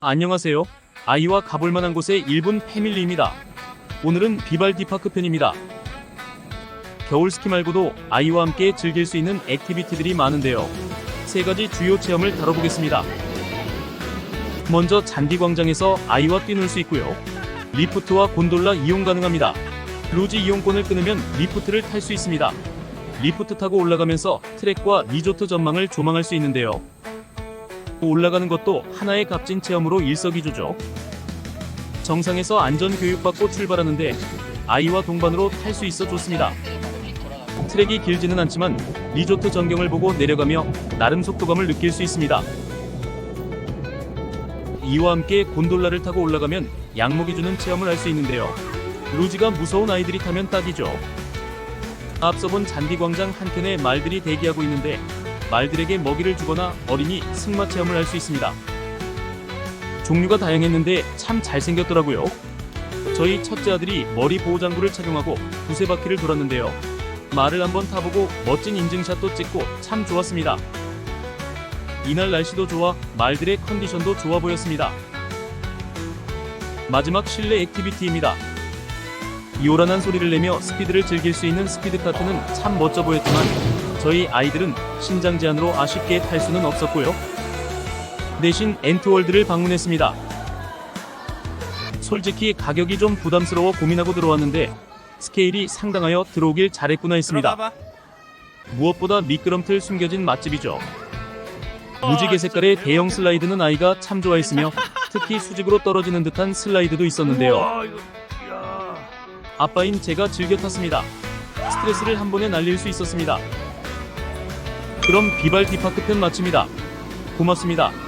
안녕하세요. 아이와 가볼 만한 곳의 1분 패밀리입니다. 오늘은 비발디 파크 편입니다. 겨울 스키 말고도 아이와 함께 즐길 수 있는 액티비티들이 많은데요. 세 가지 주요 체험을 다뤄보겠습니다. 먼저 잔디 광장에서 아이와 뛰놀 수 있고요. 리프트와 곤돌라 이용 가능합니다. 루지 이용권을 끊으면 리프트를 탈 수 있습니다. 리프트 타고 올라가면서 트랙과 리조트 전망을 조망할 수 있는데요. 올라가는 것도 하나의 값진 체험으로 일석이조죠. 정상에서 안전 교육받고 출발하는데 아이와 동반으로 탈 수 있어 좋습니다. 트랙이 길지는 않지만 리조트 전경을 보고 내려가며 나름 속도감을 느낄 수 있습니다. 이와 함께 곤돌라를 타고 올라가면 양목이 주는 체험을 할 수 있는데요. 루지가 무서운 아이들이 타면 딱이죠. 앞서 본 잔디광장 한켠에 말들이 대기하고 있는데 말들에게 먹이를 주거나 어린이 승마 체험을 할 수 있습니다. 종류가 다양했는데 참 잘생겼더라고요. 저희 첫째 아들이 머리 보호장구를 착용하고 두세 바퀴를 돌았는데요. 말을 한번 타보고 멋진 인증샷도 찍고 참 좋았습니다. 이날 날씨도 좋아 말들의 컨디션도 좋아 보였습니다. 마지막 실내 액티비티입니다. 요란한 소리를 내며 스피드를 즐길 수 있는 스피드 카트는 참 멋져 보였지만 저희 아이들은 신장 제한으로 아쉽게 탈 수는 없었고요. 대신 엔트월드를 방문했습니다. 솔직히 가격이 좀 부담스러워 고민하고 들어왔는데 스케일이 상당하여 들어오길 잘했구나 했습니다. 무엇보다 미끄럼틀 숨겨진 맛집이죠. 어, 무지개 색깔의. 대형 슬라이드는 아이가 참 좋아했으며 특히 수직으로 떨어지는 듯한 슬라이드도 있었는데요. 아빠인 제가 즐겨 탔습니다. 스트레스를 한 번에 날릴 수 있었습니다. 그럼 비발 디파크 편 마칩니다. 고맙습니다.